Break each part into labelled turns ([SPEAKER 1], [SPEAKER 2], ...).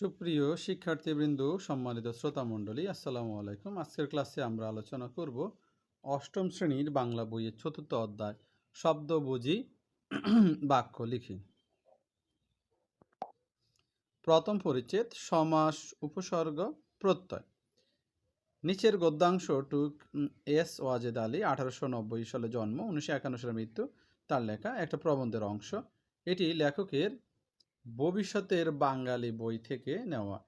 [SPEAKER 1] সুপ্রিয় শিক্ষার্থীবৃন্দ সম্মানিত শ্রোতা মণ্ডলী আসসালামু আলাইকুম। আজকের ক্লাসে আমরা আলোচনা করব অষ্টম শ্রেণির বাংলা বইয়ের চতুর্থ অধ্যায় শব্দ বুঝি বাক্য লিখি। প্রথম পরিচ্ছেদ সমাস উপসর্গ প্রত্যয়। নিচের গদ্যাংশটুক উম, এস ওয়াজেদ আলী আঠারোশো নব্বই সালে জন্ম উনিশশো একান্ন সালে মৃত্যু। তার লেখা একটা প্রবন্ধের অংশ। এটি লেখকের ভবিষ্যতের বাঙালি বই থেকে নেওয়া।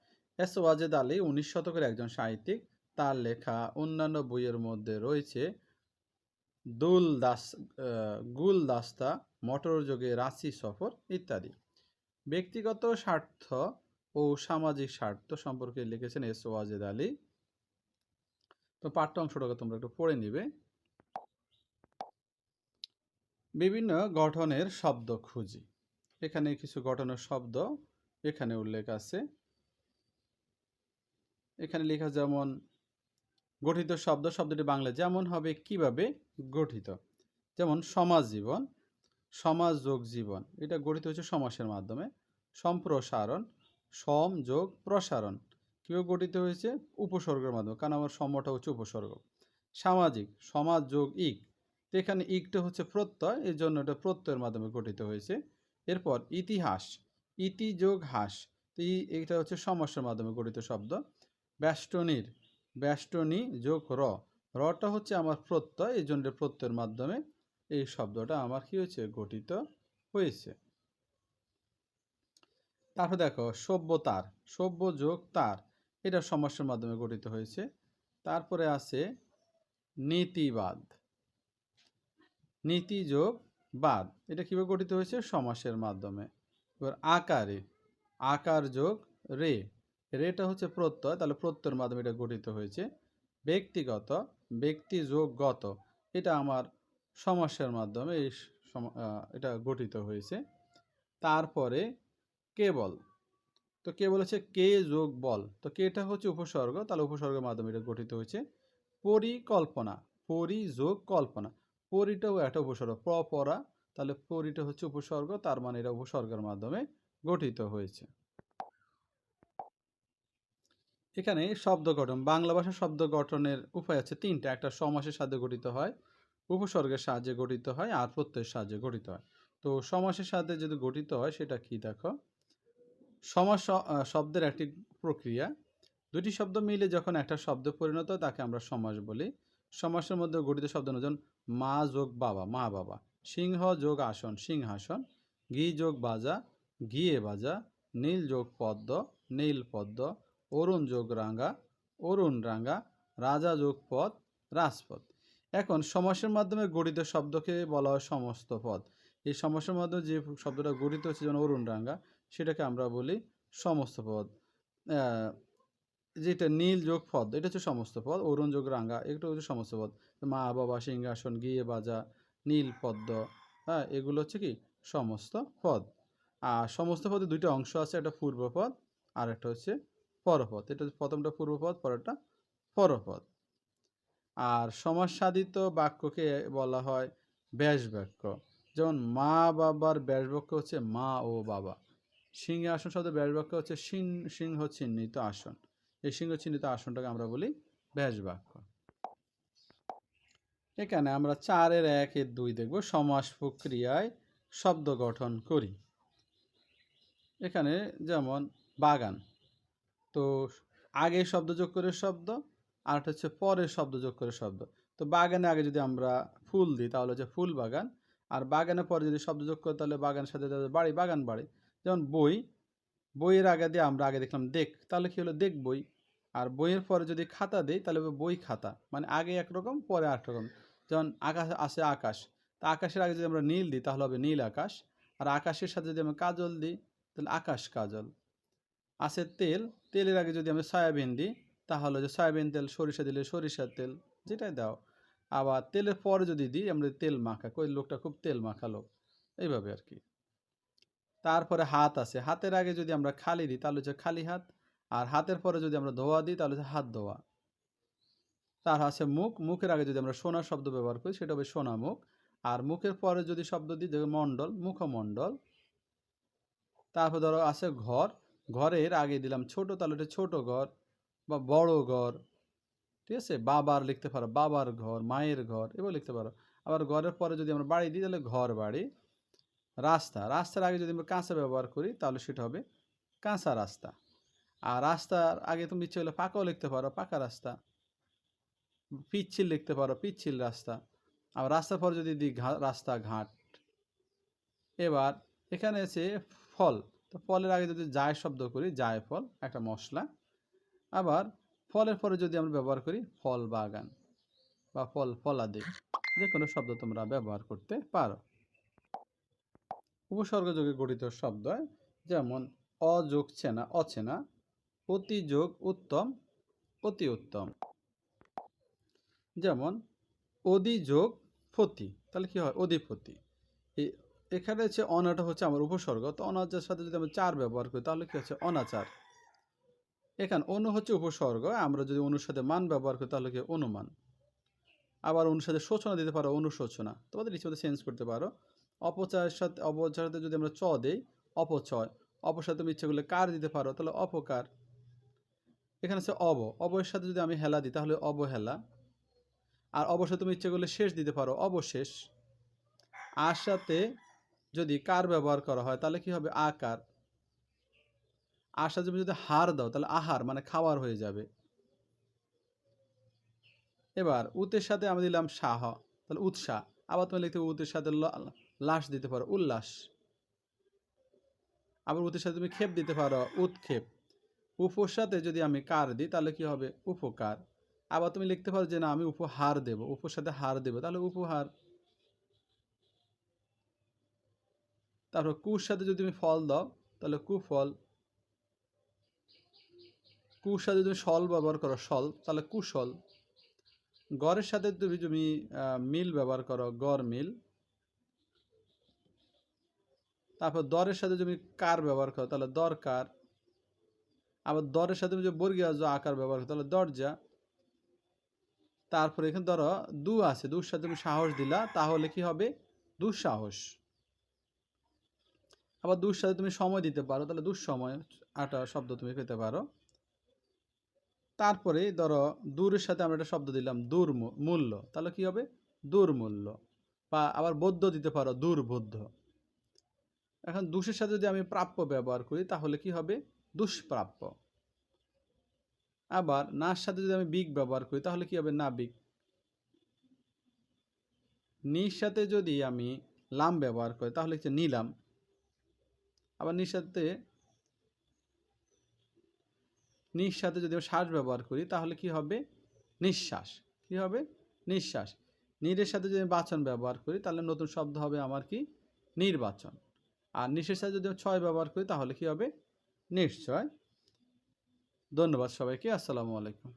[SPEAKER 1] এস ওয়াজেদ আলী উনিশ শতকের একজন সাহিত্যিক। তার লেখা অন্যান্য বইয়ের মধ্যে রয়েছে, দুল দাস গুল দাস্তা, মটর যোগে রাঁচি সফর ইত্যাদি। ব্যক্তিগত স্বার্থ ও সামাজিক স্বার্থ সম্পর্কে লিখেছেন এস ওয়াজেদ আলী। তো পাঠ্য অংশটাকে তোমরা একটু পড়ে নিবে। বিভিন্ন গঠনের শব্দ খুঁজি। এখানে কিছু গঠনের শব্দ এখানে উল্লেখ আছে। এখানে লেখা যেমন, গঠিত শব্দ, শব্দটি বাংলা যেমন হবে, কীভাবে গঠিত? যেমন, সমাজ জীবন, সমাজ যোগ জীবন। এটা গঠিত হচ্ছে সমাসের মাধ্যমে। সম্প্রসারণ, সম যোগ প্রসারণ। কীভাবে গঠিত হয়েছে? উপসর্গের মাধ্যমে। কারণ আমার সমটা হচ্ছে উপসর্গ। সামাজিক, সমাজ যোগ ইক। এখানে ইকটা হচ্ছে প্রত্যয় এর জন্য এটা প্রত্যয়ের মাধ্যমে গঠিত হয়েছে। এরপর ইতিহাস ইতি যোগ হাস এইটা হচ্ছে সমস্যার মাধ্যমে গঠিত শব্দ। ব্যষ্টনীর, ব্যষ্টনী যোগ র, রটা হচ্ছে আমার প্রত্যয়, এই জন্য প্রত্যয়ের মাধ্যমে এই শব্দটা আমার কি হয়েছে? গঠিত হয়েছে। তারপর দেখো, সভ্যতার সভ্য যোগ তার, এটা সমস্যার মাধ্যমে গঠিত হয়েছে। তারপরে আছে নীতিবাদ নীতি যোগ বাদ, এটা কীভাবে গঠিত হয়েছে? সমাসের মাধ্যমে। এবার আকারে, আকার যোগ রে। রেটা হচ্ছে প্রত্যয়, তাহলে প্রত্যয়ের মাধ্যমে এটা গঠিত হয়েছে। ব্যক্তিগত, ব্যক্তি যোগ গত, এটা আমার সমাসের মাধ্যমে এই এটা গঠিত হয়েছে। তারপরে কেবল, তো কেবল হচ্ছে কে যোগ বল, তো কেটা হচ্ছে উপসর্গ, তাহলে উপসর্গের মাধ্যমে এটা গঠিত হয়েছে। পরিকল্পনা পরি যোগ কল্পনা, পরিটাও একটা উপসর্গ পরা তাহলে পরিটা হচ্ছে উপসর্গ, তার মানে এটা উপসর্গের মাধ্যমে গঠিত হয়েছে। এখানে শব্দ গঠন, বাংলা ভাষার শব্দ গঠনের উপায় আছে তিনটা, একটা সমাসের সাথে গঠিত হয়, উপসর্গের সাহায্যে গঠিত হয়, আর প্রত্যয়ের সাহায্যে গঠিত হয়। তো সমাসের সাথে যদি গঠিত হয়, সেটা কি দেখো? সমাস শব্দের একটি প্রক্রিয়া, দুটি শব্দ মিলে যখন একটা শব্দ পরিণত হয়, তাকে আমরা সমাস বলি। সমাসের মধ্যে গঠিত শব্দ যেমন মা যোগ বাবা, মা বাবা। সিংহ যোগ আসন, সিংহাসন, ঘি যোগ বাজা ঘিয়ে বাজা, নীল যোগ পদ্ম, নীল পদ্ম, অরুণ যোগ রাঙ্গা অরুণ রাঙ্গা রাজা যোগ পদ, রাজপদ। এখন সমাসের মাধ্যমে গঠিত শব্দকে বলা হয় সমস্ত পদ। এই সমাসের মাধ্যমে যে শব্দটা গঠিত হচ্ছে, যেমন অরুণ রাঙ্গা সেটাকে আমরা বলি সমস্ত পদ। যেটা নীল যোগ পদ, এটা হচ্ছে সমস্ত পদ, অরুণ যোগ রাঙ্গা এটা হচ্ছে সমস্ত পদ। মা, বাবা, সিংহাসন গিয়ে বাজা নীল পদ্ম হ্যাঁ এগুলো হচ্ছে কি? সমস্ত পদ। আর সমস্ত পদে দুইটা অংশ আছে, একটা পূর্বপদ আর একটা হচ্ছে পরপদ। এটা হচ্ছে প্রথমটা পূর্বপদ, পরেরটা পরপদ। আর সমাজসাধিত বাক্যকে বলা হয় ব্যাস বাক্য যেমন মা বাবার ব্যাস বাক্য হচ্ছে মা ও বাবা। সিংহে সিংহাসন শব্দ ব্যাস বাক্য হচ্ছে সিং, সিংহ চিহ্নিত আসন। এই সিংহ চিহ্নিত আসনটাকে আমরা বলি ব্যাস বাক্য এখানে আমরা চারের একের দুই দেখব। সমাস প্রক্রিয়ায় শব্দ গঠন করি। এখানে যেমন বাগান, তো আগে শব্দ যোগ করে শব্দ, আর হচ্ছে পরে শব্দ যোগ করে শব্দ। তো বাগানে আগে যদি আমরা ফুল দিই, তাহলে হচ্ছে ফুল বাগান। আর বাগানের পরে যদি শব্দ যোগ করি, তাহলে বাগানের সাথে বাড়ি, বাগান বাড়ি। যেমন বই, বইয়ের আগে দিয়ে আমরা আগে দেখলাম দেখ, তাহলে কি হলো? দেখ বই। আর বইয়ের পরে যদি খাতা দিই, তাহলে বই খাতা। মানে আগে একরকম, পরে আরেক রকম যেমন আকাশ, আসে আকাশ। তা আকাশের আগে যদি আমরা নীল দিই, তাহলে হবে নীল আকাশ। আর আকাশের সাথে যদি আমরা কাজল দিই, তাহলে আকাশ কাজল। আছে তেল। তেলের আগে যদি আমরা সয়াবিন দিই, তাহলে যে সয়াবিন তেল, সরিষা দিলে সরিষার তেল, যেটাই দাও। আবার তেলের পরে যদি দিই, আমরা তেল মাখা, কই লোকটা খুব তেল মাখা লোক। এইভাবে আর কি তারপরে হাত আছে। হাতের আগে যদি আমরা খালি দিই, তাহলে হচ্ছে খালি হাত। আর হাতের পরে যদি আমরা ধোয়া দিই, তাহলে হচ্ছে হাত ধোয়া তার আছে মুখ। মুখের আগে যদি আমরা সোনা শব্দ ব্যবহার করি, সেটা হবে সোনা মুখ। আর মুখের পরে যদি শব্দ দিই দেখবে মণ্ডল, মুখমণ্ডল। তারপর ধরো আছে ঘর। ঘরের আগে দিলাম ছোট, তাহলে এটা ছোটো ঘর বা বড় ঘর। ঠিক আছে? বাবার লিখতে পারো, বাবার ঘর, মায়ের ঘর, এবার লিখতে পারো। আবার ঘরের পরে যদি আমরা বাড়ি দিই, তাহলে ঘর বাড়ি। রাস্তা। রাস্তার আগে যদি আমরা কাঁচা ব্যবহার করি, তাহলে সেটা হবে কাঁচা রাস্তা। আর রাস্তার আগে তুমি ইচ্ছে হলে পাকাও লিখতে পারো, পাকা রাস্তা। পিচ্ছিল লিখতে পারো, পিচ্ছিল রাস্তা। আবার রাস্তার পরে যদি দিই রাস্তা ঘাট। এবার এখানে আছে ফল। তো ফলের আগে যদি যায় শব্দ করি, যায় ফল, একটা মশলা। আবার ফলের পরে যদি আমরা ব্যবহার করি ফল বাগান বা ফল ফলাদি যে কোনো শব্দ তোমরা ব্যবহার করতে পারো। উপসর্গযোগে গঠিত শব্দ যেমন অযোগ চেনা, অচেনা। অতিযোগ উত্তম, অতি উত্তম। যেমন, অধিযোগ ফতি, তাহলে কি হয়? অধিপতি। এই এখানে হচ্ছে অনাটা হচ্ছে আমার উপসর্গ। তো অনাচার সাথে যদি আমরা চার ব্যবহার করি, তাহলে কি হচ্ছে? অনাচার। এখানে অনু হচ্ছে উপসর্গ। আমরা যদি অনুর সাথে মান ব্যবহার করি, তাহলে কি অনুমান। আবার অনুর সাথে শোচনা দিতে পারো অনুশোচনা তোমাদের ইচ্ছে মতো চেঞ্জ করতে পারো। অপচয়ের সাথে অপচয়ের সাথে যদি আমরা চ দেই, অপচয়। অপর তুমি ইচ্ছে করলে কার দিতে পারো? তাহলে অপকার। এখানে হচ্ছে অব। অবয়ের সাথে যদি আমি হেলা দিই, তাহলে অবহেলা। আর অবশ্যই তুমি ইচ্ছে করলে শেষ দিতে পারো, অবশেষ। আর সাথে যদি কার ব্যবহার করা হয়, তাহলে কি হবে? আকার। আর সাথে তুমি যদি হার দাও, তাহলে আহার মানে খাবার হয়ে যাবে। এবার, উতের সাথে আমি দিলাম সাহ, তাহলে উৎসাহ আবার তুমি লিখতে উতের সাথে লাশ দিতে পারো, উল্লাস। আবার উতের সাথে তুমি ক্ষেপ দিতে পারো, উৎক্ষেপ। উপর সাথে যদি আমি কার দিই, তাহলে কি হবে? উপকার। আবার তুমি লিখতে পারো যে না, আমি উপহার দেব। উপর সাথে হার দেব, তাহলে উপহার। তারপর কুর সাথে যদি তুমি ফল দাও, তাহলে কুফল। কুর সাথে তুমি সল ব্যবহার করো সল তাহলে কুশল। গড়ের সাথে তুমি তুমি মিল ব্যবহার করো, গড় মিল। তারপর দরের সাথে তুমি কার ব্যবহার করো, তাহলে দরকার। আবার দরের সাথে যে বর্গীয় জ আকার ব্যবহার করো, তাহলে দরজা, তারপরে এখানে ধরো দু আছে, দুর সাথে তুমি সাহস দিলা, তাহলে কি হবে? দুঃসাহস। আবার দুর সাথে তুমি সময় দিতে পারো, তাহলে দুঃসময়, আটা শব্দ তুমি পেতে পারো। তারপরে ধরো দূরের সাথে আমরা একটা শব্দ দিলাম, দূর মূল্য, তাহলে কি হবে? দুর্মূল্য বা আবার বৌদ্ধ দিতে পারো দুর্বোধ্য এখন দুষের সাথে যদি আমি প্রাপ্য ব্যবহার করি, তাহলে কি হবে? দুষ্প্রাপ্য। আবার নার সাথে যদি আমি বিগ ব্যবহার করি, তাহলে কি হবে? না বিগ। নির সাথে যদি আমি লাম ব্যবহার করি, তাহলে হচ্ছে নিলাম। আবার নির সাথে নির সাথে যদি আমি শ্বাস ব্যবহার করি, তাহলে কি হবে? নিঃশ্বাস। কি হবে? নিঃশ্বাস। নিরের সাথে যদি বাচন ব্যবহার করি, তাহলে নতুন শব্দ হবে আমার কি? নির্বাচন। আর নিশের সাথে যদি ছয় ব্যবহার করি, তাহলে কি হবে? নিশ্চয়। ধন্যবাদ সবাইকে। আসসালামু আলাইকুম।